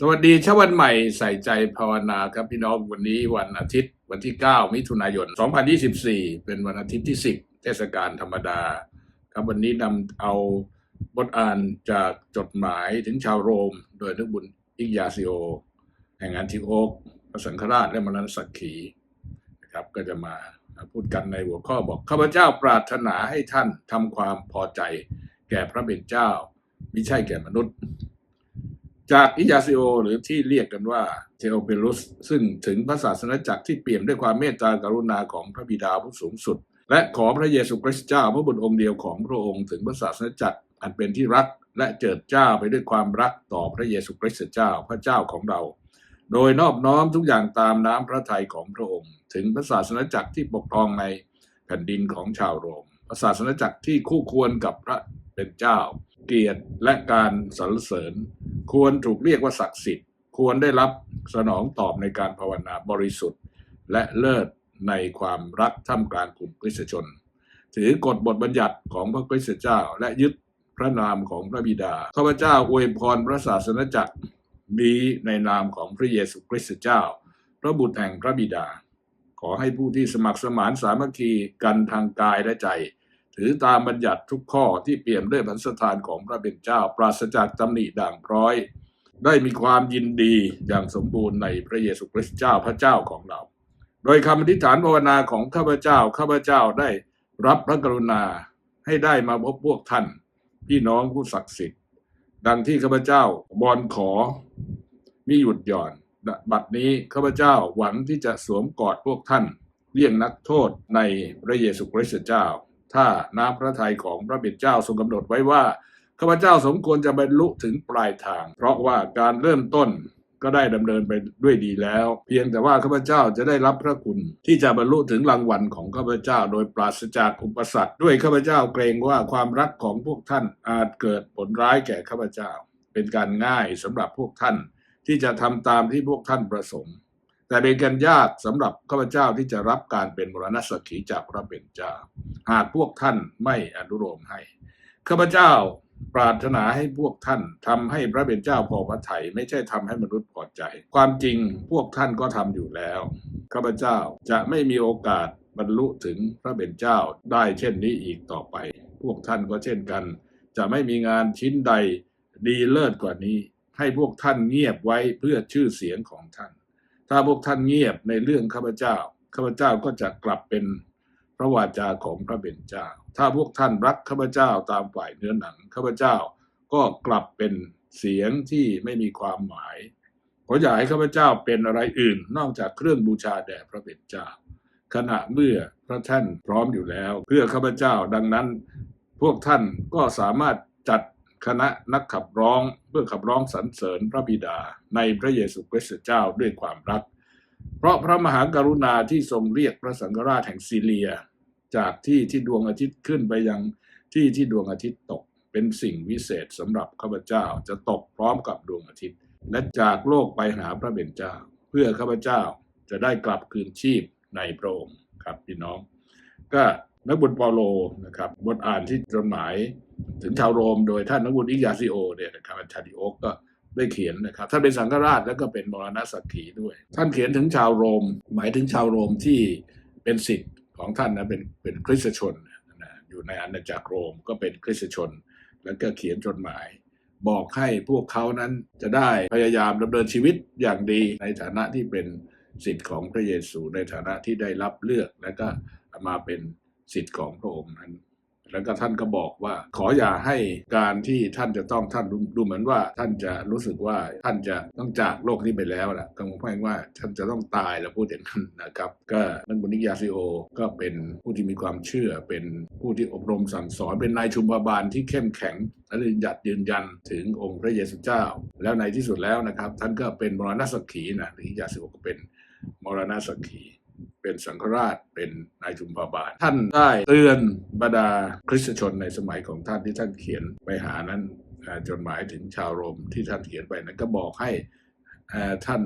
สวัสดีเช้าวันใหม่ใส่ใจภาวนาครับพี่น้องวันนี้วันอาทิตย์วันที่ 9 มิถุนายน 2024 เป็นวันอาทิตย์ที่ 10 เทศกาลธรรมดา ครับวันนี้นำเอาบทอ่านจากจดหมายถึงชาวโรม โดยนึกบุญอิกยาซิโอ แห่งอันทิโอกพระสังฆราชและมรณสักขีนะครับก็จะมาพูดกันในหัวข้อบอกข้าพเจ้าปรารถนาให้ท่านทำความพอใจ แก่พระเบญเจ้ามิใช่แก่มนุษย์ จากอิยาซิโอหรือที่เรียกกันว่าเทโอเปลุส ซึ่งถึงพระศาสนจักรที่เปี่ยมด้วยความเมตตากรุณาของพระบิดาผู้สูงสุด และขอพระเยซูคริสต์เจ้าพระบุตรองค์เดียวของพระองค์ถึงพระศาสนจักรอันเป็นที่รักและเจิดจ้าไปด้วยความรักต่อพระเยซูคริสต์เจ้าพระเจ้าของเรา โดยนอบน้อมทุกอย่างตามน้ำพระทัยของพระองค์ ถึงพระศาสนจักรที่ปกครองในแผ่นดินของชาวโรมพระศาสนจักรที่คู่ควรกับพระเป็นเจ้า เกียรติและการสรรเสริญ ควรถูกเรียกว่าศักดิ์สิทธิ์ ควรได้รับสนองตอบในการภาวนาบริสุทธิ์ และเลิศในความรักท่ามกลางกลุ่มคริสตชน ถือกฎบทบัญญัติของพระคริสตเจ้า และยึดพระนามของพระบิดาข้าพเจ้าอวยพรพระศาสนจักรนี้ในนามของพระเยซูคริสต์เจ้า พระบุตรแห่งพระบิดา ขอให้ผู้ที่สมัครสมานสามัคคีกันทางกายและใจ ถือตามบัญญัติทุกข้อที่เปี่ยมด้วยพันสถานของพระเป็นเจ้า ปราศจากตำหนิด่างพร้อย ได้มีความยินดีอย่างสมบูรณ์ในพระเยซูคริสต์เจ้าพระเจ้าของเรา โดยคำอธิษฐานภาวนาของข้าพเจ้าข้าพเจ้าได้รับพระกรุณาให้ได้มาพบพวกท่าน พี่น้องผู้ศักดิ์สิทธิ์ ดังที่ข้าพเจ้าบอนขอมิหยุดหย่อน บัดนี้ข้าพเจ้าหวังที่จะสวมกอดพวกท่านเลี่ยงนักโทษในพระเยซูคริสต์เจ้า ถ้าน้ำพระทัยของพระบิดเจ้าทรงกำหนดไว้ว่าข้าพเจ้าสมควรจะบรรลุถึงปลายทาง เพราะว่าการเริ่มต้นก็ได้ดำเนินไปด้วยดีแล้ว เพียงแต่ว่าข้าพเจ้าจะได้รับพระคุณ ที่จะบรรลุถึงรางวัลของข้าพเจ้า โดยปราศจากอุปสรรคด้วยข้าพเจ้าเกรงว่าความรักของพวกท่านอาจเกิดผลร้ายแก่ข้าพเจ้า เป็นการง่ายสำหรับพวกท่าน ที่จะทำตามที่พวกท่านประสงค์ แต่เป็นการยากสำหรับข้าพเจ้าที่จะรับการเป็นมรณสักขีจากพระเป็นเจ้าหากพวกท่านไม่อนุโลมให้ข้าพเจ้าปรารถนาให้พวกท่านทำให้พระเป็นเจ้าพอพระทัยไม่ใช่ทำให้มนุษย์พอใจ ความจริงพวกท่านก็ทำอยู่แล้วข้าพเจ้าจะไม่มีโอกาสบรรลุถึงพระเป็นเจ้าได้เช่นนี้อีกต่อไป พวกท่านก็เช่นกัน จะไม่มีงานชิ้นใดดีเลิศกว่านี้ ให้พวกท่านเงียบไว้เพื่อชื่อเสียงของท่าน ถ้าพวกท่านเงียบในเรื่องข้าพเจ้า ข้าพเจ้าก็จะกลับเป็นพระวาจาของพระเป็นเจ้าถ้าพวกท่านรักข้าพเจ้าตามฝ่ายเนื้อหนังข้าพเจ้าก็กลับเป็นเสียงที่ไม่มีความหมายขออย่าให้ข้าพเจ้าเป็นอะไรอื่น นอกจากเครื่องบูชาแด่พระเป็นเจ้าขณะเมื่อพระท่านพร้อมอยู่แล้ว เพื่อข้าพเจ้าดังนั้น พวกท่านก็สามารถจัดคณะนักขับร้องเพื่อขับร้องสรรเสริญพระบิดา ในพระเยซูคริสต์เจ้าด้วยความรัก เพราะพระมหากรุณาที่ทรงเรียกพระสังฆราชแห่งซีเรีย จากที่ที่ดวงอาทิตย์ขึ้นไปยังที่ที่ดวงอาทิตย์ตกเป็นสิ่งวิเศษสำหรับข้าพเจ้าจะตกพร้อมกับดวงอาทิตย์ และจากโลกไปหาพระเบญเจ้าเพื่อข้าพเจ้าจะได้กลับคืนชีพในพระองค์ครับพี่น้อง ก็นักบุญเปาโลนะครับบทอ่านที่จดหมายถึงชาวโรมโดยท่านนักบุญอิกยาซิโอเนี่ยนะครับอันชาดิโอก็ ได้เขียนนะครับท่านเป็นสังฆราชแล้วก็เป็นมรณสักขีด้วย ท่านเขียนถึงชาวโรม หมายถึงชาวโรมที่เป็นสิทธิ์ของท่านนะเป็นเป็นคริสตชนนะอยู่ในอาณาจักรโรมก็เป็นคริสตชน แล้วก็เขียนจดหมาย บอกให้พวกเขานั้นจะได้พยายามดำเนินชีวิตอย่างดีในฐานะที่เป็นสิทธิ์ของพระเยซูในฐานะที่ได้รับเลือก และก็มาเป็นสิทธิ์ของพระองค์นั้น แล้วก็ท่านก็บอกว่า ขออย่าให้การที่ท่านจะต้องท่านดูดเหมือนว่า ท่านจะรู้สึกว่าท่านจะต้องจากโลกนี้ไปแล้วนะกังวลว่าท่านจะต้องตายแล้วพูดอย่างนั้นนะครับ ก็นันบุนิยาซิโอ ก็เป็นผู้ที่มีความเชื่อ เป็นผู้ที่อบรมสั่งสอนเป็นนายชุมบาบาลที่เข้มแข็งและยืนหยัดยืนยันถึงองค์พระเยซูเจ้า แล้วในที่สุดแล้วนะครับ ท่านก็เป็นมรณสักขีนะนิยาซิโอก็เป็นมรณสักขี เป็นสังฆราชเป็นนายชุมพาบาล ท่านได้เตือนบรรดาคริสตชนในสมัยของท่านที่ท่านเขียนไปหานั้นจดหมายถึงชาวโรมที่ท่านเขียนไปนั้นก็บอกให้ท่าน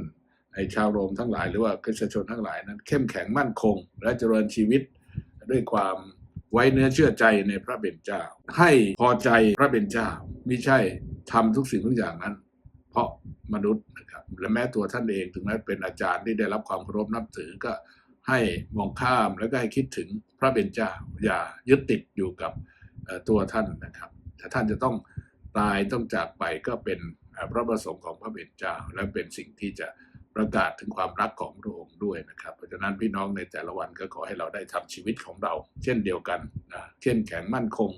ไอชาวโรมทั้งหลายหรือว่าคริสตชนทั้งหลายนั้น เข้มแข็งมั่นคง และเจริญชีวิตด้วยความไว้เนื้อเชื่อใจในพระเบญเจ้าให้พอใจพระเบญเจ้าไม่ใช่ทำทุกสิ่งทุกอย่างนั้น เพพาะมนุษย์นะครับและแม้ตัวท่านเองถึงแม้เป็นอาจารย์ที่ได้รับความเคารพนับถือก็ ให้มองข้ามแล้วก็ให้คิดถึงพระเป็นเจ้าอย่ายึดติดอยู่กับตัวท่านนะครับถ้าท่านจะต้องตายต้องจากไปก็เป็นพระประสงค์ของพระเป็นเจ้าและเป็นสิ่งที่จะประกาศถึงความรักของพระองค์ด้วยนะครับ เพราะฉะนั้นพี่น้องในแต่ละวันก็ขอให้เราได้ทำชีวิตของเรา เช่นเดียวกันนะเข้มแข็งมั่นคง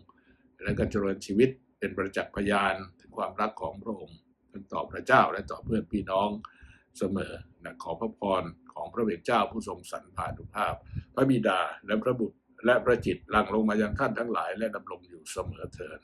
และก็เจริญชีวิตเป็นประจักษ์พยานถึงความรักของพระองค์ทั้งต่อพระเจ้าและต่อเพื่อนพี่น้อง เสมอนะขอพระพรของพระเวทเจ้าผู้ทรงสรรพานุภาพ พระบิดาและพระบุตรและพระจิตหลั่งลงมายังท่านทั้งหลายและดำรงอยู่เสมอเถิด